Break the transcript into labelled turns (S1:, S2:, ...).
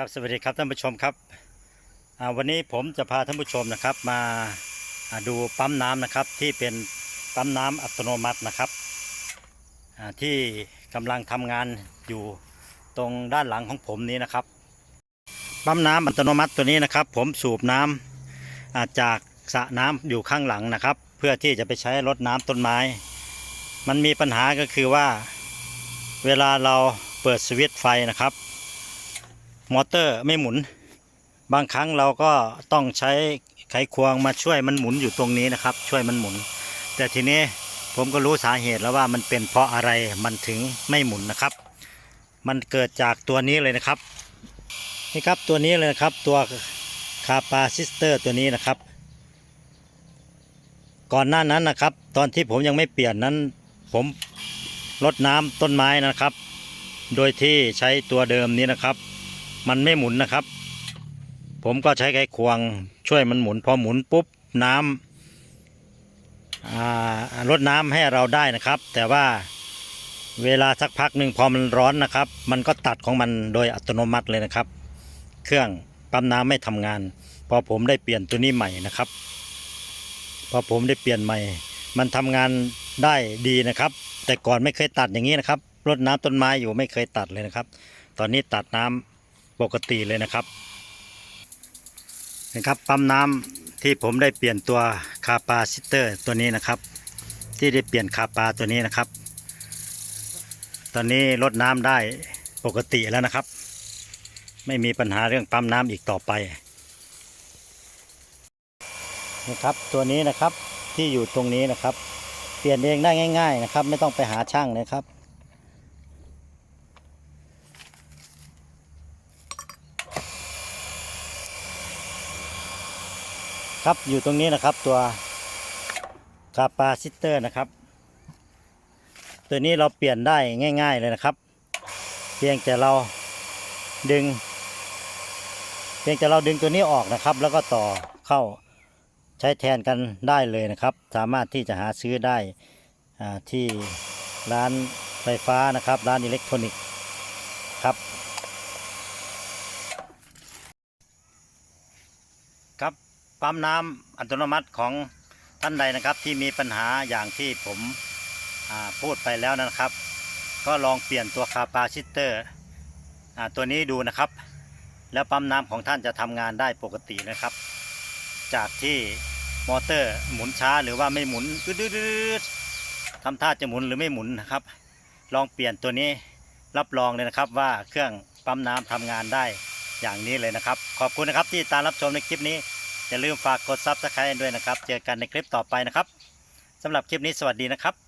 S1: ครับสวัสดีครับท่านผู้ชมครับวันนี้ผมจะพาท่านผู้ชมนะครับมาดูปั๊มน้ำนะครับที่เป็นปั๊มน้ำอัตโนมัตินะครับที่กำลังทำงานอยู่ตรงด้านหลังของผมนี้นะครับ ปั๊มน้ำอัตโนมัติตัวนี้นะครับ ผมสูบน้ำจากสระน้ำอยู่ข้างหลังนะครับ เพื่อที่จะไปใช้รดน้ำต้นไม้ มันมีปัญหาก็คือว่า เวลาเราเปิดสวิตช์ไฟนะครับ มอเตอร์ไม่หมุน บางครั้งเราก็ต้องใช้ไขควงมาช่วยมันหมุนอยู่ตรงนี้นะครับ ช่วยมันหมุน แต่ทีนี้ผมก็รู้สาเหตุแล้วว่ามันเป็นเพราะอะไรมันถึงไม่หมุนนะครับ มันเกิดจากตัวนี้เลยนะครับนี่ครับตัวนี้เลยนะครับตัวคาปาซิสเตอร์ตัวนี้นะครับ ก่อนหน้านั้นนะครับ ตอนที่ผมยังไม่เปลี่ยนนั้น ผมรดน้ำต้นไม้นะครับ โดยที่ใช้ตัวเดิมนี้นะครับ มันไม่หมุนนะครับ ผมก็ใช้ไขควงช่วยมันหมุน พอหมุนปุ๊บน้ำอ่ารดน้ำให้เราได้นะครับ แต่ว่าเวลาสักพักหนึ่งพอมันร้อนนะครับ มันก็ตัดของมันโดยอัตโนมัติเลยนะครับ เครื่องปั๊มน้ำไม่ทำงาน พอผมได้เปลี่ยนตัวนี้ใหม่นะครับ พอผมได้เปลี่ยนใหม่ มันทำงานได้ดีนะครับ แต่ก่อนไม่เคยตัดอย่างนี้นะครับรดน้ำต้นไม้อยู่ไม่เคยตัดเลยนะครับ ตอนนี้ตัดน้ำ ปกติเลยนะครับนะครับปั๊มน้ำที่ผมได้เปลี่ยนตัวคาปาซิเตอร์ตัวนี้นะครับ ที่ได้เปลี่ยนคาปาตัวนี้นะครับ ตอนนี้ลดน้ำได้ปกติแล้วนะครับ ไม่มีปัญหาเรื่องปั๊มน้ำอีกต่อไปนะครับตัวนี้นะครับที่อยู่ตรงนี้นะครับ เปลี่ยนเองได้ง่าย ๆนะครับ ไม่ต้องไปหาช่างนะครับ ครับอยู่ตรงนี้นะครับตัวคาปาซิเตอร์นะครับ ตัวนี้เราเปลี่ยนได้ง่าย ๆเลยนะครับ เพียงแต่เราดึง เพียงแต่เราดึงตัวนี้ออกนะครับ แล้วก็ต่อเข้าใช้แทนกันได้เลยนะครับ สามารถที่จะหาซื้อได้ที่ร้านไฟฟ้านะครับ ร้านอิเล็กทรอนิกส์ครับครับ ปั๊มน้ำอัตโนมัติของท่านใดนะครับ ที่มีปัญหาอย่างที่ผมพูดไปแล้วนะครับ ก็ลองเปลี่ยนตัวคาปาซิเตอร์ตัวนี้ดูนะครับ แล้วปั๊มน้ำของท่านจะทำงานได้ปกตินะครับ จากที่มอเตอร์หมุนช้าหรือว่าไม่หมุนดืดๆๆทำท่าจะหมุนหรือไม่หมุนนะครับ ลองเปลี่ยนตัวนี้รับรองเลยนะครับว่าเครื่องปั๊มน้ำทำงานได้อย่างนี้เลยนะครับ ขอบคุณนะครับที่ตามรับชมในคลิปนี้ อย่าลืมฝากกดซับสไครต์ด้วยนะครับ เจอกันในคลิปต่อไปนะครับสำหรับคลิปนี้สวัสดีนะครับ